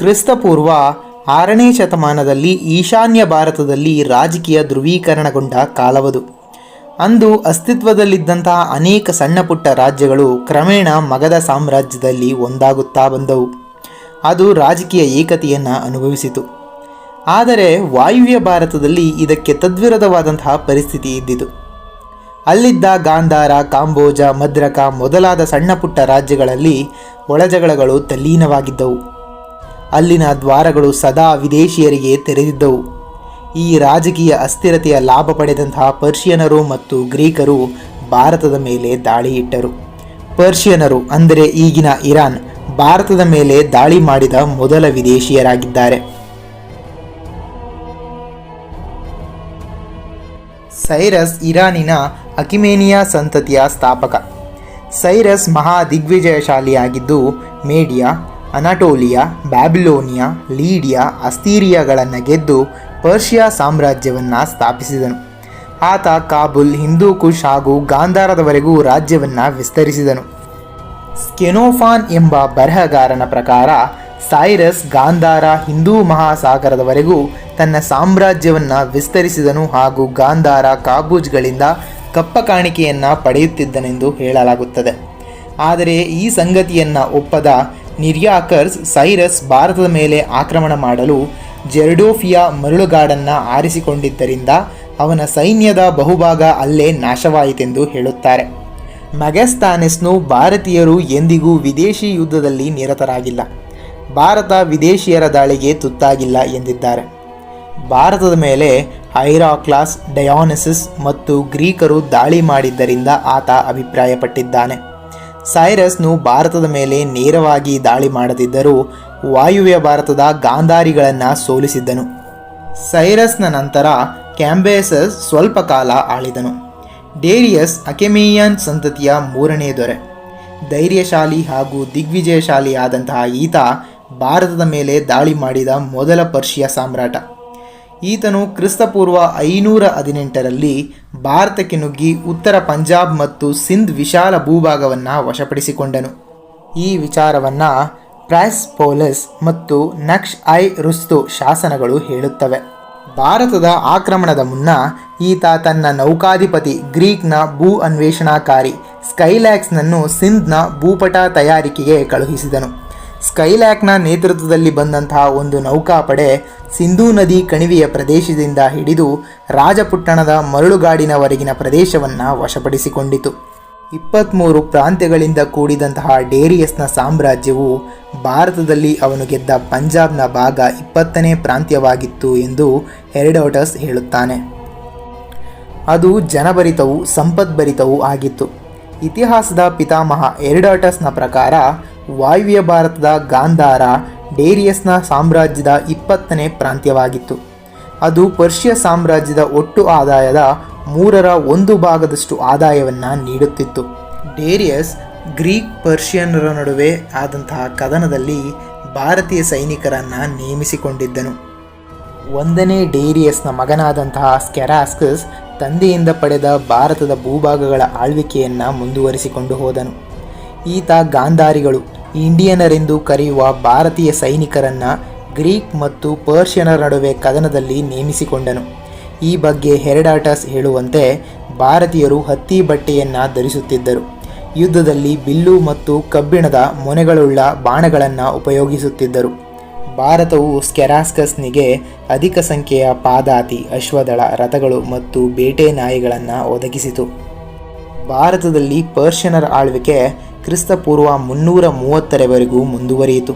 ಕ್ರಿಸ್ತಪೂರ್ವ ಆರನೇ ಶತಮಾನದಲ್ಲಿ ಈಶಾನ್ಯ ಭಾರತದಲ್ಲಿ ರಾಜಕೀಯ ಧ್ರುವೀಕರಣಗೊಂಡ ಕಾಲವದು. ಅಂದು ಅಸ್ತಿತ್ವದಲ್ಲಿದ್ದಂತಹ ಅನೇಕ ಸಣ್ಣ ಪುಟ್ಟ ರಾಜ್ಯಗಳು ಕ್ರಮೇಣ ಮಗಧ ಸಾಮ್ರಾಜ್ಯದಲ್ಲಿ ಒಂದಾಗುತ್ತಾ ಬಂದವು. ಅದು ರಾಜಕೀಯ ಏಕತೆಯನ್ನು ಅನುಭವಿಸಿತು. ಆದರೆ ವಾಯುವ್ಯ ಭಾರತದಲ್ಲಿ ಇದಕ್ಕೆ ತದ್ವಿರುದ್ಧವಾದಂತಹ ಪರಿಸ್ಥಿತಿ ಇದ್ದಿತು. ಅಲ್ಲಿದ್ದ ಗಾಂಧಾರ, ಕಾಂಬೋಜ, ಮದ್ರಕ ಮೊದಲಾದ ಸಣ್ಣ ಪುಟ್ಟ ರಾಜ್ಯಗಳಲ್ಲಿ ಒಳಜಗಳಗಳು ತಲ್ಲೀನವಾಗಿದ್ದವು. ಅಲ್ಲಿನ ದ್ವಾರಗಳು ಸದಾ ವಿದೇಶಿಯರಿಗೆ ತೆರೆದಿದ್ದವು. ಈ ರಾಜಕೀಯ ಅಸ್ಥಿರತೆಯ ಲಾಭ ಪಡೆದಂತಹ ಪರ್ಷಿಯನರು ಮತ್ತು ಗ್ರೀಕರು ಭಾರತದ ಮೇಲೆ ದಾಳಿ ಇಟ್ಟರು ಪರ್ಷಿಯನರು ಅಂದರೆ ಈಗಿನ ಇರಾನ್, ಭಾರತದ ಮೇಲೆ ದಾಳಿ ಮಾಡಿದ ಮೊದಲ ವಿದೇಶಿಯರಾಗಿದ್ದಾರೆ. ಸೈರಸ್ ಇರಾನಿನ ಅಕಿಮೇನಿಯಾ ಸಂತತಿಯ ಸ್ಥಾಪಕ. ಸೈರಸ್ ಮಹಾ ದಿಗ್ವಿಜಯಶಾಲಿಯಾಗಿದ್ದು, ಮೇಡಿಯಾ ಅನಟೋಲಿಯಾ, ಬ್ಯಾಬಿಲೋನಿಯಾ, ಲೀಡಿಯಾ ಅಸ್ತೀರಿಯಾಗಳನ್ನು ಗೆದ್ದು ಪರ್ಷಿಯಾ ಸಾಮ್ರಾಜ್ಯವನ್ನು ಸ್ಥಾಪಿಸಿದನು. ಆತ ಕಾಬುಲ್, ಹಿಂದೂ ಕುಶ್ ಹಾಗೂ ಗಾಂಧಾರದವರೆಗೂ ರಾಜ್ಯವನ್ನು ವಿಸ್ತರಿಸಿದನು. ಸ್ಕೆನೋಫಾನ್ ಎಂಬ ಬರಹಗಾರನ ಪ್ರಕಾರ, ಸೈರಸ್ ಗಾಂಧಾರ ಹಿಂದೂ ಮಹಾಸಾಗರದವರೆಗೂ ತನ್ನ ಸಾಮ್ರಾಜ್ಯವನ್ನು ವಿಸ್ತರಿಸಿದನು ಹಾಗೂ ಗಾಂಧಾರ ಕಾಬೂಜ್ಗಳಿಂದ ಕಪ್ಪ ಕಾಣಿಕೆಯನ್ನು ಪಡೆಯುತ್ತಿದ್ದನೆಂದು ಹೇಳಲಾಗುತ್ತದೆ. ಆದರೆ ಈ ಸಂಗತಿಯನ್ನು ಒಪ್ಪದ ನಿರ್ಯಾಕರ್ಸ್ ಸೈರಸ್ ಭಾರತದ ಮೇಲೆ ಆಕ್ರಮಣ ಮಾಡಲು ಜೆರ್ಡೋಫಿಯಾ ಮರಳುಗಾಡನ್ನು ಆರಿಸಿಕೊಂಡಿದ್ದರಿಂದ ಅವನ ಸೈನ್ಯದ ಬಹುಭಾಗ ಅಲ್ಲೇ ನಾಶವಾಯಿತೆಂದು ಹೇಳುತ್ತಾರೆ. ಮೆಗಸ್ತಾನೆಸ್ನು ಭಾರತೀಯರು ಎಂದಿಗೂ ವಿದೇಶಿ ಯುದ್ಧದಲ್ಲಿ ನಿರತರಾಗಿಲ್ಲ. ಭಾರತ ವಿದೇಶಿಯರ ದಾಳಿಗೆ ತುತ್ತಾಗಿಲ್ಲ ಎಂದಿದ್ದಾರೆ. ಭಾರತದ ಮೇಲೆ ಹೈರಾಕ್ಲಾಸ್, ಡಯಾನಿಸಿಸ್ ಮತ್ತು ಗ್ರೀಕರು ದಾಳಿ ಮಾಡಿದ್ದರಿಂದ ಆತ ಅಭಿಪ್ರಾಯಪಟ್ಟಿದ್ದಾನೆ. ಸೈರಸ್ನು ಭಾರತದ ಮೇಲೆ ನೇರವಾಗಿ ದಾಳಿ ಮಾಡದಿದ್ದರೂ ವಾಯುವ್ಯ ಭಾರತದ ಗಾಂಧಾರಿಗಳನ್ನು ಸೋಲಿಸಿದ್ದನು. ಸೈರಸ್ನ ನಂತರ ಕ್ಯಾಂಬೇಸಸ್ ಸ್ವಲ್ಪ ಕಾಲ ಆಳಿದನು. ಡೇರಿಯಸ್ ಅಕೆಮೇಯನ್ ಸಂತತಿಯ ಮೂರನೇ ದೊರೆ. ಧೈರ್ಯಶಾಲಿ ಹಾಗೂ ದಿಗ್ವಿಜಯಶಾಲಿಯಾದಂತಹ ಈತ ಭಾರತದ ಮೇಲೆ ದಾಳಿ ಮಾಡಿದ ಮೊದಲ ಪರ್ಷಿಯ ಸಾಮ್ರಾಟ. ಈತನು ಕ್ರಿಸ್ತಪೂರ್ವ ಐನೂರ ಹದಿನೆಂಟರಲ್ಲಿ ಭಾರತಕ್ಕೆ ನುಗ್ಗಿ ಉತ್ತರ ಪಂಜಾಬ್ ಮತ್ತು ಸಿಂಧ್ ವಿಶಾಲ ಭೂಭಾಗವನ್ನು ವಶಪಡಿಸಿಕೊಂಡನು. ಈ ವಿಚಾರವನ್ನು ಪ್ರೈಸ್ ಪೋಲಿಸ್ ಮತ್ತು ನಕ್ಷ್ ಐ ರುಸ್ತು ಶಾಸನಗಳು ಹೇಳುತ್ತವೆ. ಭಾರತದ ಆಕ್ರಮಣದ ಮುನ್ನ ಈತ ತನ್ನ ನೌಕಾಧಿಪತಿ ಗ್ರೀಕ್ನ ಭೂ ಅನ್ವೇಷಣಾಕಾರಿ ಸ್ಕೈಲ್ಯಾಕ್ಸ್ನನ್ನು ಸಿಂಧ್ನ ಭೂಪಟ ತಯಾರಿಕೆಗೆ ಕಳುಹಿಸಿದನು. ಸ್ಕೈಲ್ಯಾಕ್ನ ನೇತೃತ್ವದಲ್ಲಿ ಬಂದಂತಹ ಒಂದು ನೌಕಾಪಡೆ ಸಿಂಧೂ ನದಿ ಕಣಿವೆಯ ಪ್ರದೇಶದಿಂದ ಹಿಡಿದು ರಾಜಪುಟ್ಟಣದ ಮರಳುಗಾಡಿನವರೆಗಿನ ಪ್ರದೇಶವನ್ನು ವಶಪಡಿಸಿಕೊಂಡಿತು. ಇಪ್ಪತ್ತ್ಮೂರು ಪ್ರಾಂತ್ಯಗಳಿಂದ ಕೂಡಿದಂತಹ ಡೇರಿಯಸ್ನ ಸಾಮ್ರಾಜ್ಯವು ಭಾರತದಲ್ಲಿ ಅವನು ಗೆದ್ದ ಪಂಜಾಬ್ನ ಭಾಗ ಇಪ್ಪತ್ತನೇ ಪ್ರಾಂತ್ಯವಾಗಿತ್ತು ಎಂದು ಹೆರಿಡೋಟಸ್ ಹೇಳುತ್ತಾನೆ. ಅದು ಜನಭರಿತವೂ ಸಂಪದ್ಭರಿತವೂ ಆಗಿತ್ತು. ಇತಿಹಾಸದ ಪಿತಾಮಹ ಎರಿಡಾಟಸ್ನ ಪ್ರಕಾರ ವಾಯುವ್ಯ ಭಾರತದ ಗಾಂಧಾರ ಡೇರಿಯಸ್ನ ಸಾಮ್ರಾಜ್ಯದ ಇಪ್ಪತ್ತನೇ ಪ್ರಾಂತ್ಯವಾಗಿತ್ತು. ಅದು ಪರ್ಷಿಯ ಸಾಮ್ರಾಜ್ಯದ ಒಟ್ಟು ಆದಾಯದ ಮೂರರ ಒಂದು ಭಾಗದಷ್ಟು ಆದಾಯವನ್ನು ನೀಡುತ್ತಿತ್ತು. ಡೇರಿಯಸ್ ಗ್ರೀಕ್ ಪರ್ಷಿಯನ್ನರ ನಡುವೆ ಆದಂತಹ ಕದನದಲ್ಲಿ ಭಾರತೀಯ ಸೈನಿಕರನ್ನು ನೇಮಿಸಿಕೊಂಡಿದ್ದನು. ಒಂದನೇ ಡೇರಿಯಸ್ನ ಮಗನಾದಂತಹ ಸ್ಕೆರಾಸ್ಕಸ್ ತಂದೆಯಿಂದ ಪಡೆದ ಭಾರತದ ಭೂಭಾಗಗಳ ಆಳ್ವಿಕೆಯನ್ನು ಮುಂದುವರಿಸಿಕೊಂಡು ಹೋದನು. ಈತ ಗಾಂಧಾರಿಗಳು. ಇಂಡಿಯನರೆಂದು ಕರೆಯುವ ಭಾರತೀಯ ಸೈನಿಕರನ್ನು ಗ್ರೀಕ್ ಮತ್ತು ಪರ್ಷಿಯನರ ನಡುವೆ ಕದನದಲ್ಲಿ ನೇಮಿಸಿಕೊಂಡನು. ಈ ಬಗ್ಗೆ ಹೆರಡಾಟಸ್ ಹೇಳುವಂತೆ ಭಾರತೀಯರು ಹತ್ತಿ ಬಟ್ಟೆಯನ್ನು ಧರಿಸುತ್ತಿದ್ದರು. ಯುದ್ಧದಲ್ಲಿ ಬಿಲ್ಲು ಮತ್ತು ಕಬ್ಬಿಣದ ಮೊನೆಗಳುಳ್ಳ ಬಾಣಗಳನ್ನು ಉಪಯೋಗಿಸುತ್ತಿದ್ದರು. ಭಾರತವು ಸ್ಕೆರಾಸ್ಕಸ್ನಿಗೆ ಅಧಿಕ ಸಂಖ್ಯೆಯ ಪಾದಾತಿ, ಅಶ್ವದಳ ರಥಗಳು ಮತ್ತು ಬೇಟೆ ನಾಯಿಗಳನ್ನು ಒದಗಿಸಿತು. ಭಾರತದಲ್ಲಿ ಪರ್ಷಿಯನರ ಆಳ್ವಿಕೆ ಕ್ರಿಸ್ತಪೂರ್ವ ಮುನ್ನೂರ ಮೂವತ್ತರವರೆಗೂ ಮುಂದುವರಿಯಿತು.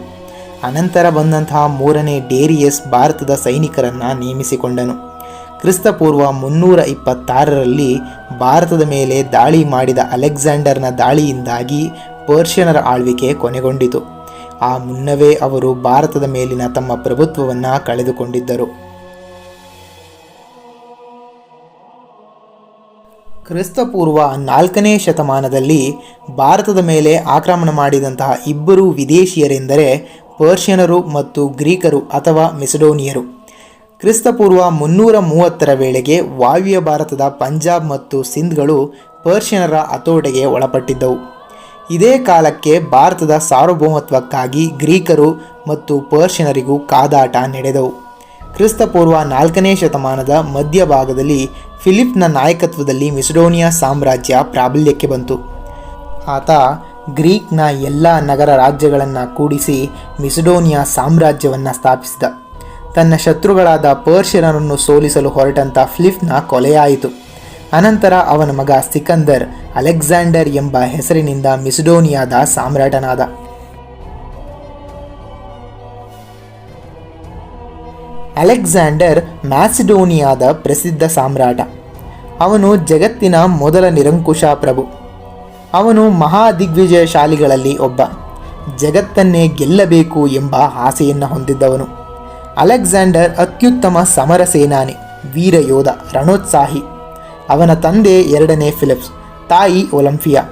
ಅನಂತರ ಬಂದಂತಹ ಮೂರನೇ ಡೇರಿಯಸ್ ಭಾರತದ ಸೈನಿಕರನ್ನು ನೇಮಿಸಿಕೊಂಡನು. ಕ್ರಿಸ್ತಪೂರ್ವ ಮುನ್ನೂರ ಇಪ್ಪತ್ತಾರರಲ್ಲಿ ಭಾರತದ ಮೇಲೆ ದಾಳಿ ಮಾಡಿದ ಅಲೆಕ್ಸಾಂಡರ್ನ ದಾಳಿಯಿಂದಾಗಿ ಪರ್ಷಿಯನರ ಆಳ್ವಿಕೆ ಕೊನೆಗೊಂಡಿತು. ಆ ಮುನ್ನವೇ ಅವರು ಭಾರತದ ಮೇಲಿನ ತಮ್ಮ ಪ್ರಭುತ್ವವನ್ನು ಕಳೆದುಕೊಂಡಿದ್ದರು. ಕ್ರಿಸ್ತಪೂರ್ವ ನಾಲ್ಕನೇ ಶತಮಾನದಲ್ಲಿ ಭಾರತದ ಮೇಲೆ ಆಕ್ರಮಣ ಮಾಡಿದಂತಹ ಇಬ್ಬರು ವಿದೇಶಿಯರೆಂದರೆ ಪರ್ಷಿಯನರು ಮತ್ತು ಗ್ರೀಕರು ಅಥವಾ ಮೆಸಡೋನಿಯರು. ಕ್ರಿಸ್ತಪೂರ್ವ ಮುನ್ನೂರ ಮೂವತ್ತರ ವೇಳೆಗೆ ವಾಯುವ್ಯ ಭಾರತದ ಪಂಜಾಬ್ ಮತ್ತು ಸಿಂಧ್ಗಳು ಪರ್ಷಿಯನರ ಹತೋಟೆಗೆ ಒಳಪಟ್ಟಿದ್ದವು. ಇದೇ ಕಾಲಕ್ಕೆ ಭಾರತದ ಸಾರ್ವಭೌಮತ್ವಕ್ಕಾಗಿ ಗ್ರೀಕರು ಮತ್ತು ಪರ್ಷಿಯನರಿಗೂ ಕಾದಾಟ ನಡೆದವು. ಕ್ರಿಸ್ತಪೂರ್ವ ನಾಲ್ಕನೇ ಶತಮಾನದ ಮಧ್ಯಭಾಗದಲ್ಲಿ ಫಿಲಿಪ್ನ ನಾಯಕತ್ವದಲ್ಲಿ ಮಿಸಡೋನಿಯಾ ಸಾಮ್ರಾಜ್ಯ ಪ್ರಾಬಲ್ಯಕ್ಕೆ ಬಂತು. ಆತ ಗ್ರೀಕ್ನ ಎಲ್ಲ ನಗರ ರಾಜ್ಯಗಳನ್ನು ಕೂಡಿಸಿ ಮಿಸಡೋನಿಯಾ ಸಾಮ್ರಾಜ್ಯವನ್ನು ಸ್ಥಾಪಿಸಿದ. ತನ್ನ ಶತ್ರುಗಳಾದ ಪರ್ಷಿಯನರನ್ನು ಸೋಲಿಸಲು ಹೊರಟಂಥ ಫಿಲಿಪ್ನ ಕೊಲೆಯಾಯಿತು. ಅನಂತರ ಅವನ ಮಗ ಸಿಕಂದರ್ ಅಲೆಕ್ಸಾಂಡರ್ ಎಂಬ ಹೆಸರಿನಿಂದ ಮಿಸಡೋನಿಯಾದ ಸಾಮ್ರಾಟನಾದ. ಅಲೆಕ್ಸಾಂಡರ್ ಮ್ಯಾಸಿಡೋನಿಯಾದ ಪ್ರಸಿದ್ಧ ಸಾಮ್ರಾಟ. ಅವನು ಜಗತ್ತಿನ ಮೊದಲ ನಿರಂಕುಶ ಪ್ರಭು. ಅವನು ಮಹಾ ದಿಗ್ವಿಜಯಶಾಲಿಗಳಲ್ಲಿ ಒಬ್ಬ. ಜಗತ್ತನ್ನೇ ಗೆಲ್ಲಬೇಕು ಎಂಬ ಆಸೆಯನ್ನು ಹೊಂದಿದ್ದವನು. ಅಲೆಕ್ಸಾಂಡರ್ ಅತ್ಯುತ್ತಮ ಸಮರ ಸೇನಾನಿ, ವೀರ ಯೋಧ, ರಣೋತ್ಸಾಹಿ. ಅವನ ತಂದೆ ಎರಡನೇ ಫಿಲಿಪ್ಸ್, ತಾಯಿ ಒಲಂಪಿಯಾ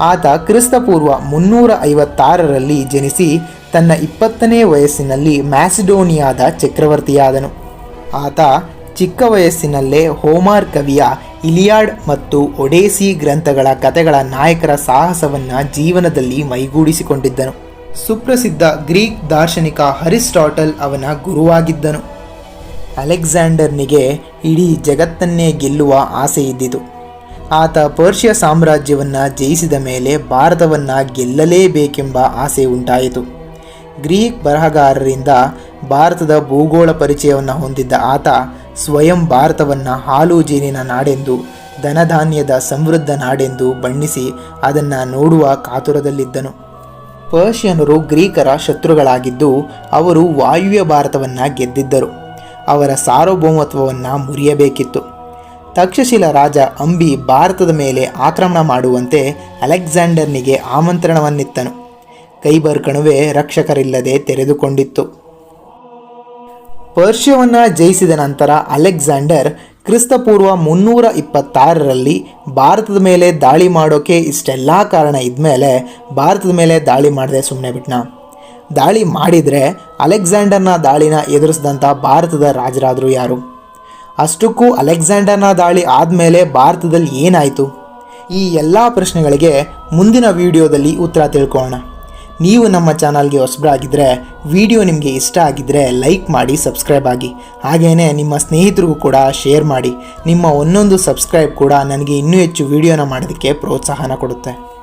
ಆತ ಕ್ರಿಸ್ತಪೂರ್ವ ಮುನ್ನೂರ ಐವತ್ತಾರರಲ್ಲಿ ಜನಿಸಿ ತನ್ನ ಇಪ್ಪತ್ತನೇ ವಯಸ್ಸಿನಲ್ಲಿ ಮ್ಯಾಸಿಡೋನಿಯಾದ ಚಕ್ರವರ್ತಿಯಾದನು. ಆತ ಚಿಕ್ಕ ವಯಸ್ಸಿನಲ್ಲೇ ಹೋಮಾರ್ ಕವಿಯ ಇಲಿಯಾಡ್ ಮತ್ತು ಒಡೇಸಿ ಗ್ರಂಥಗಳ ಕಥೆಗಳ ನಾಯಕರ ಸಾಹಸವನ್ನು ಜೀವನದಲ್ಲಿ ಮೈಗೂಡಿಸಿಕೊಂಡಿದ್ದನು. ಸುಪ್ರಸಿದ್ಧ ಗ್ರೀಕ್ ದಾರ್ಶನಿಕ ಹರಿಸ್ಟಾಟಲ್ ಅವನ ಗುರುವಾಗಿದ್ದನು. ಅಲೆಕ್ಸಾಂಡರ್ನಿಗೆ ಇಡೀ ಜಗತ್ತನ್ನೇ ಗೆಲ್ಲುವ ಆಸೆ ಇದ್ದಿತು. ಆತ ಪರ್ಷಿಯ ಸಾಮ್ರಾಜ್ಯವನ್ನು ಜಯಿಸಿದ ಮೇಲೆ ಭಾರತವನ್ನು ಗೆಲ್ಲಲೇಬೇಕೆಂಬ ಆಸೆ ಉಂಟಾಯಿತು. ಗ್ರೀಕ್ ಬರಹಗಾರರಿಂದ ಭಾರತದ ಭೂಗೋಳ ಪರಿಚಯವನ್ನು ಹೊಂದಿದ್ದ ಆತ ಸ್ವಯಂ ಭಾರತವನ್ನು ಹಾಲು ಜೇನಿನ ನಾಡೆಂದು, ಧನಧಾನ್ಯದ ಸಮೃದ್ಧ ನಾಡೆಂದು ಬಣ್ಣಿಸಿ ಅದನ್ನು ನೋಡುವ ಕಾತುರದಲ್ಲಿದ್ದನು. ಪರ್ಷಿಯನರು ಗ್ರೀಕರ ಶತ್ರುಗಳಾಗಿದ್ದು ಅವರು ವಾಯುವ್ಯ ಭಾರತವನ್ನು ಗೆದ್ದಿದ್ದರು. ಅವರ ಸಾರ್ವಭೌಮತ್ವವನ್ನು ಮುರಿಯಬೇಕಿತ್ತು. ತಕ್ಷಶಿಲ ರಾಜ ಅಂಬಿ ಭಾರತದ ಮೇಲೆ ಆಕ್ರಮಣ ಮಾಡುವಂತೆ ಅಲೆಕ್ಸಾಂಡರ್ನಿಗೆ ಆಮಂತ್ರಣವನ್ನಿತ್ತನು. ಕೈಬರ್ ಕಣುವೆ ರಕ್ಷಕರಿಲ್ಲದೆ ತೆರೆದುಕೊಂಡಿತ್ತು. ಪರ್ಷ್ಯವನ್ನು ಜಯಿಸಿದ ನಂತರ ಅಲೆಕ್ಸಾಂಡರ್ ಕ್ರಿಸ್ತಪೂರ್ವ ಮುನ್ನೂರ ಇಪ್ಪತ್ತಾರರಲ್ಲಿ ಭಾರತದ ಮೇಲೆ ದಾಳಿ ಮಾಡೋಕೆ ಇಷ್ಟೆಲ್ಲ ಕಾರಣ ಇದ್ಮೇಲೆ ಭಾರತದ ಮೇಲೆ ದಾಳಿ ಮಾಡದೆ ಸುಮ್ಮನೆ ಬಿಟ್ನ. ದಾಳಿ ಮಾಡಿದರೆ ಅಲೆಕ್ಸಾಂಡರ್ನ ದಾಳಿನ ಎದುರಿಸಿದಂಥ ಭಾರತದ ರಾಜರಾದರು ಯಾರು? ಅಷ್ಟಕ್ಕೂ ಅಲೆಕ್ಸಾಂಡರ್ನ ದಾಳಿ ಆದಮೇಲೆ ಭಾರತದಲ್ಲಿ ಏನಾಯಿತು? ಈ ಎಲ್ಲ ಪ್ರಶ್ನೆಗಳಿಗೆ ಮುಂದಿನ ವಿಡಿಯೋದಲ್ಲಿ ಉತ್ತರ ತಿಳ್ಕೊಳ್ಳೋಣ. ನೀವು ನಮ್ಮ ಚಾನಲ್ಗೆ ಹೊಸಬರಾಗಿದ್ದರೆ ವಿಡಿಯೋ ನಿಮಗೆ ಇಷ್ಟ ಆಗಿದ್ದರೆ ಲೈಕ್ ಮಾಡಿ, ಸಬ್ಸ್ಕ್ರೈಬ್ ಆಗಿ. ಹಾಗೆಯೇ ನಿಮ್ಮ ಸ್ನೇಹಿತರಿಗೂ ಕೂಡ ಶೇರ್ ಮಾಡಿ. ನಿಮ್ಮ ಒಂದೊಂದು ಸಬ್ಸ್ಕ್ರೈಬ್ ಕೂಡ ನನಗೆ ಇನ್ನೂ ಹೆಚ್ಚು ವೀಡಿಯೋನ ಮಾಡೋದಕ್ಕೆ ಪ್ರೋತ್ಸಾಹನ ಕೊಡುತ್ತೆ.